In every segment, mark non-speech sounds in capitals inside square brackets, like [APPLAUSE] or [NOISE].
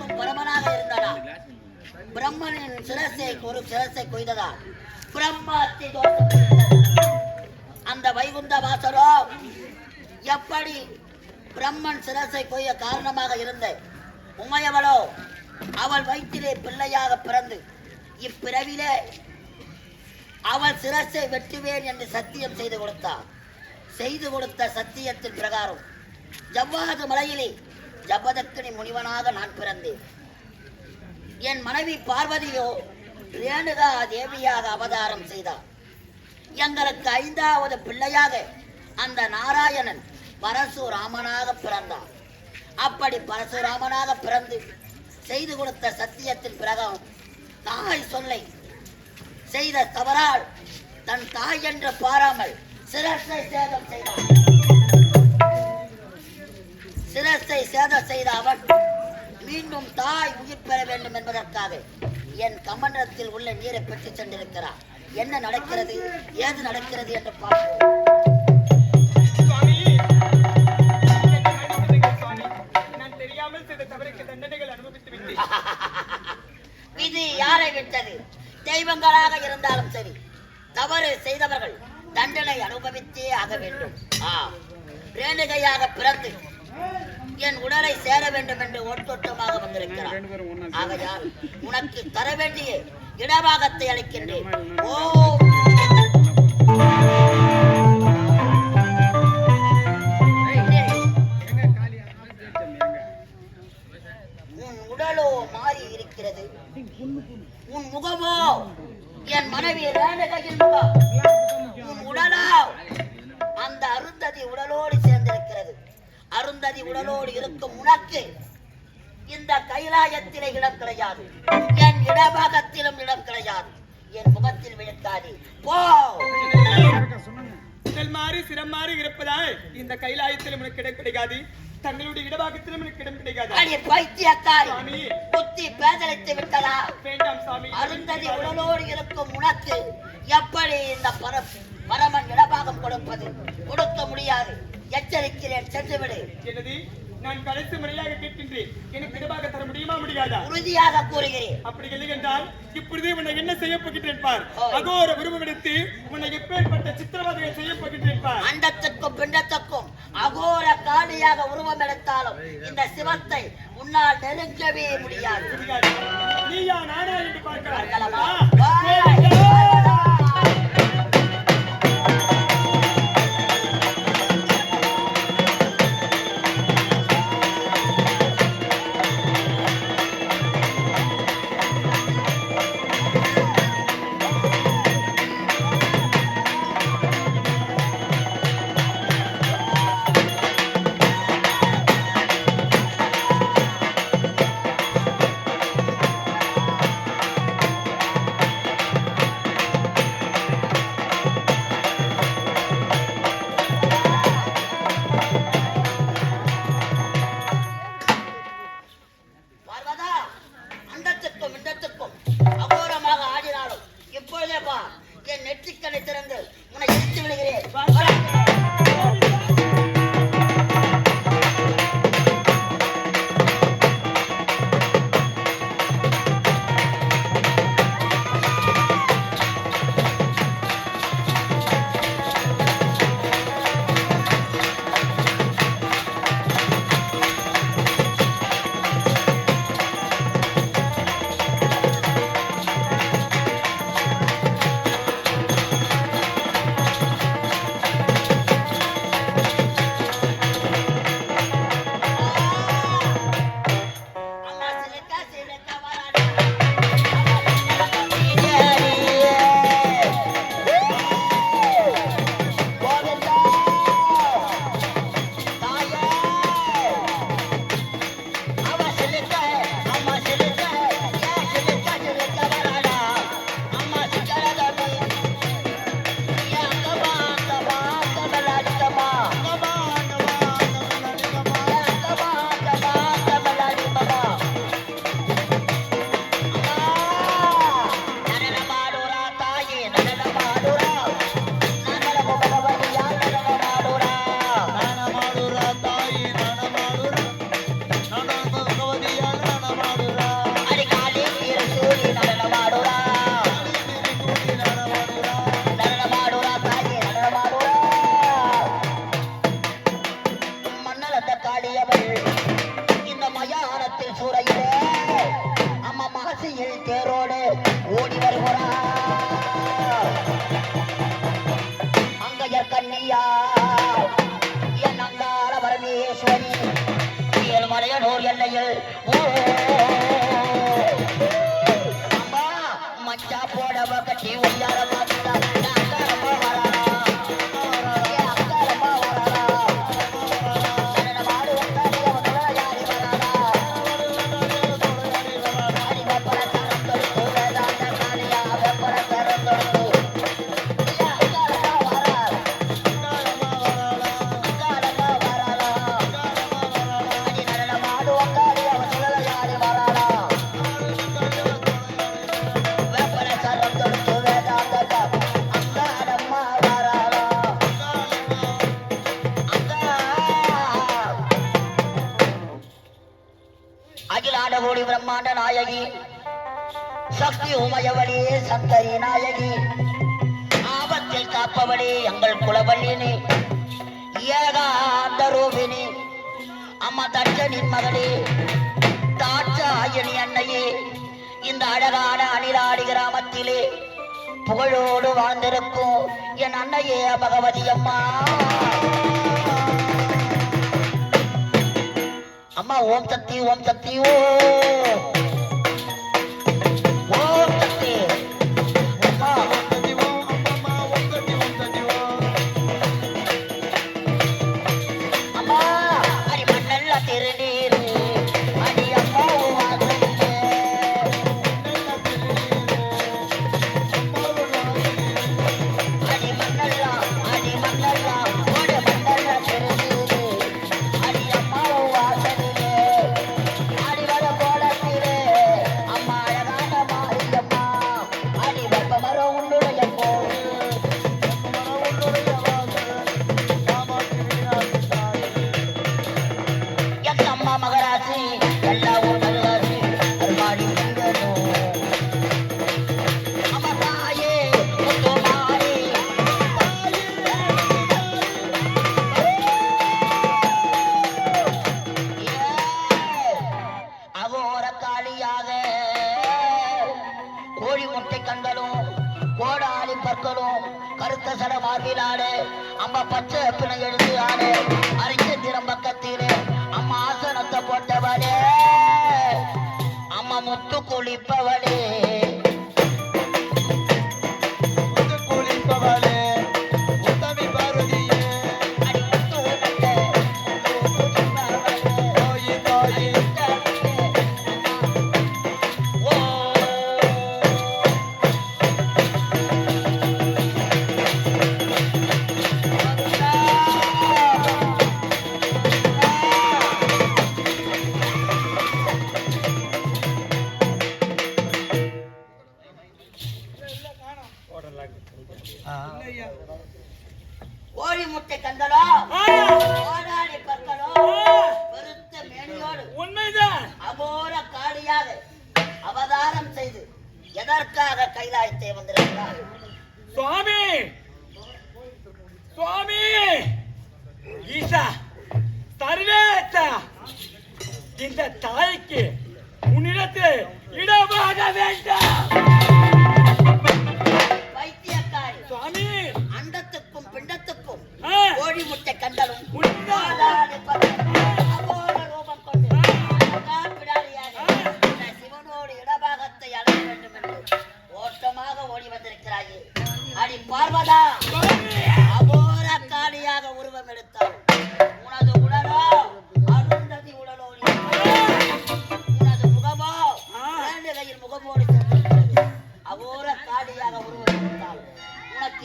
படியளக்கும் பிரமனாக இருந்தனா பிரம்மனின் சிரசை ஒரு சிரசை கொய்ததா? பிரம்மத்தை அந்த வைகுந்த வாசலோ எப்படி பிரம்மன் சிரசை கொய்ய காரணமாக இருந்த உமையவளோ அவள் வயிற்றிலே பிள்ளையாக பிறந்து இப்பிறவிலே அவள் சிரசை வெட்டுவேன் என்று சத்தியம் செய்து கொடுத்தார் செய்து கொடுத்த சத்தியத்தின் பிரகாரம் ஜவ்வாது மலையிலே ஜபதக்கினி முனிவனாக நான் பிறந்தேன். என் மனைவி பார்வதியோ ரேணுகா தேவியாக அவதாரம் செய்தார். எங்களுக்கு ஐந்தாவது பிள்ளையாக அந்த நாராயணன் பரசுராமனாக பிறந்தார். அப்படி பரசுராமனாக பிறந்து செய்து கொடுத்த சத்தியத்தின் பிரகாரம் தாய் சொல்லை செய்த தவறால் தன் தாய் என்று பாராமல் சிரசை சேதம் செய்தான் சிரசை சேதம் செய்த அவன் மீண்டும் தாய் உயிர் பெற வேண்டும் என்பதற்காக என் கமண்டலத்தில் உள்ள நீரை பெற்றுச் சென்றிருக்கிறார். என்ன நடக்கிறது? ஏது நடக்கிறது என்று பார்ப்போம். விதி [LAUGHS] யாரை விட்டது? தெய்வங்களாக இருந்தாலும் சரி. தவறு செய்தவர்கள் தண்டனை அனுபவித்தே ஆக வேண்டும். ஆ ரேணுகையாக பிறந்து என் உடலை சேர வேண்டும் என்று ஒட்டொட்டமாக வந்திருக்கிறார். ஆகையால் உனக்கு தர வேண்டிய இடபாகத்தை அளிக்கின்றேன். ஓ. உன் உடலோ மாறி இருக்கிறது. உன் முகமோ என் மனைவி ரேணுகையின் முகம். உன் உடலோ அந்த அருந்ததி உடலோடு சேர்ந்திருக்கிறது அருந்ததி உடலோடு இருக்கும் உனக்கு இந்த கைலாயத்திலே இடம் கிடையாது. என் இடபாகத்திலும் இடம் கிடையாது. என் முகத்தில் விழுக்காது. போ! உடல் மாறி சிரம் மாறி இருப்பதால் இந்த கைலாயத்தில் உனக்கு இடம் கிடைக்காது. தங்களுடைய இடபாகத்திலும் எனக்கு இடம் கிடைக்காது. அடி பைத்தியக்காரி. புத்தி பேதலித்து விட்டதா? வேண்டாம் சுவாமி அருந்ததி உடலோடு இருக்கும் உனக்கு எப்படி இந்த பர பரமன் இடபாகம் கொடுப்பது? கொடுக்க முடியாது. எச்சரிக்கிறேன் சென்றுவிடு எனது நான் கடைசி முறையாக கேட்கின்றேன். எனக்கு இடபாக தர முடியுமா முடியாதா? உறுதியாக கூறுகிறேன். அப்படி இல்லை என்றால் இப்பொழுது உன்னை என்ன செய்ய போகின்றேன் பார். அகோர எடுத்து உன்னை எப்பேற்பட்ட சித்திரவதையை செய்ய போகின்றேன் பார். அண்டத்துக்கும் பிண்டத்துக்கும் அகோர காளியாக உருவம் எடுத்தாலும் இந்த சிவத்தை உன்னால் நெருங்கவே முடியாது. முடியாது. நீயா நானா என்று பார்க்கலாம். Hallelujah. காப்பவளே எங்கள் குலவல்லினி. ஏகாந்த ரூபினி அம்மா தட்சனின் மகளே தாட்சாயணி அன்னையே இந்த அழகான அணிலாடி கிராமத்திலே புகழோடு வாழ்ந்திருக்கும் என் அன்னையே பகவதி அம்மா. அம்மா ஓம் சக்தி ஓம் சக்தி ஓ. இந்த தாய்க்கு உன்னிடத்தில் இடமாக வேண்டாம். சுவாமி. அண்டத்துக்கும் பிண்டத்துக்கும் கோழி முட்டை கண்டலும் சிவனோடு இடபாகத்தை அடைய வேண்டும் என்று ஓட்டமாக ஓடி வந்திருக்கிறாயே. அடி பார்வதா சுவாமி. அகோர காளியாக உருவம் எடுத்தாள்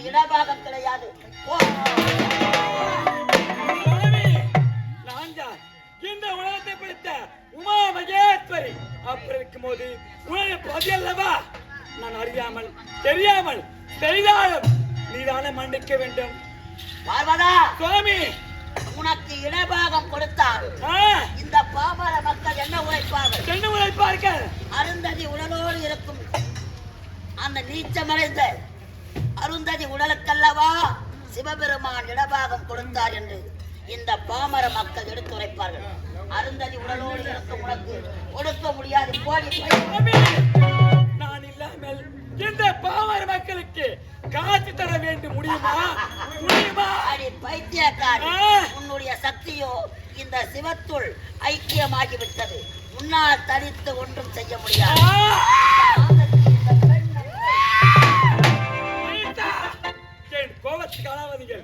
இடபாகம் கிடையாது. இந்த உலகத்தை பிடித்த உமா மகேஸ்வரி அப்படி இருக்கும்போது உனது பதி அல்லவா? நான் அறியாமல் தெரியாமல் செய்தாலும் நீதானே மன்னிக்க வேண்டும். பார்வதா சுவாமி. உனக்கு இடபாகம் கொடுத்தால் இந்த பாமர மக்கள் என்ன உழைப்பார்கள்? என்ன உழைப்பார்கள்? அருந்ததி உடலோடு இருக்கும். அந்த நீச்சமடைந்த அருந்ததி உடலுக்கல்லவா? சிவபெருமான் இடபாகம் கொடுத்தார் என்று இந்த பாமர மக்கள் எடுத்துரைப்பார்கள். அருந்ததி உடலோடு இருக்கும் உனக்கு கொடுக்க முடியாது. போடி நான் இல்லாமல் இந்த பாமர மக்களுக்கு காட்சி தர வேண்டும் முடியுமா? முடியுமா? அடி பைத்தியக்காரி. உன்னுடைய சக்தியோ இந்த சிவத்துள் ஐக்கியமாகிவிட்டது. உன்னால் தனித்து ஒன்றும் செய்ய! முடியாது. ஆளாதீர்கள்.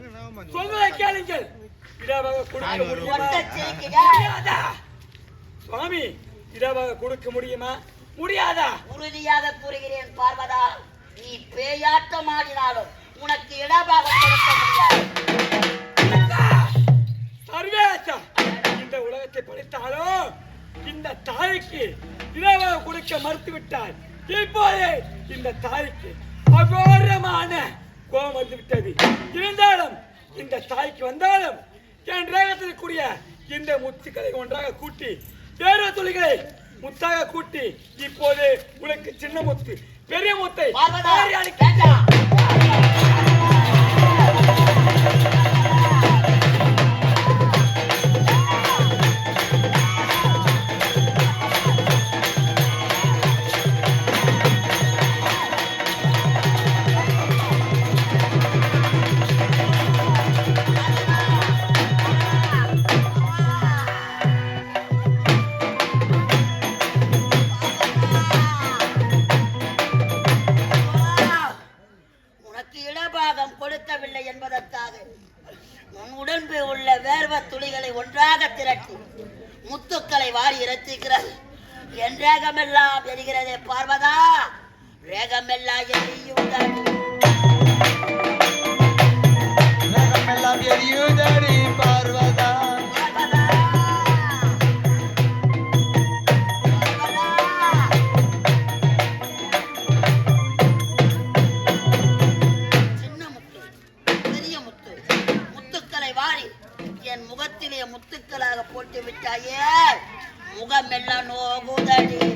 சொல்வதை கேளுங்கள். கொடுக்க முடியுமா. முடியாதா? சுவாமி இடமாக கொடுக்க முடியுமா? முடியாதா? உறுதியாக கூறுகிறேன் பார்வதா. நீ பேயாட்டம் ஆடினாலும் உனக்கு இடமாக கொடுக்க முடியாது! சர்வேசா இந்த உலகத்தை படைத்தாலும் இந்த தாய்க்கு இடமாக கொடுக்க மறுத்து விட்டாய் இப்போது இந்த தாய்க்கு அகோரமான கோபம் வந்து விட்டது. இருந்தாலும் இந்த தாய்க்கு வந்தாலும் என் ரேகத்தில் கூடிய இந்த முத்துக்களை ஒன்றாக கூட்டி வேறு துளிகளை முத்தாக கூட்டி இப்போது உனக்கு சின்ன முத்து பெரிய முத்தை உன் உடம்பு உள்ள வேர்வ துளிகளை ஒன்றாக திரட்டி முத்துக்களை வாரி இறத்துகிறது என் ரேகமெல்லாம் எரிகிறதே பார்வதா? ரேகமெல்லாம் எரியுங்கள் எரியுதடி பார்வதா? தாயே முகமெல்லாம் நோகுதடி.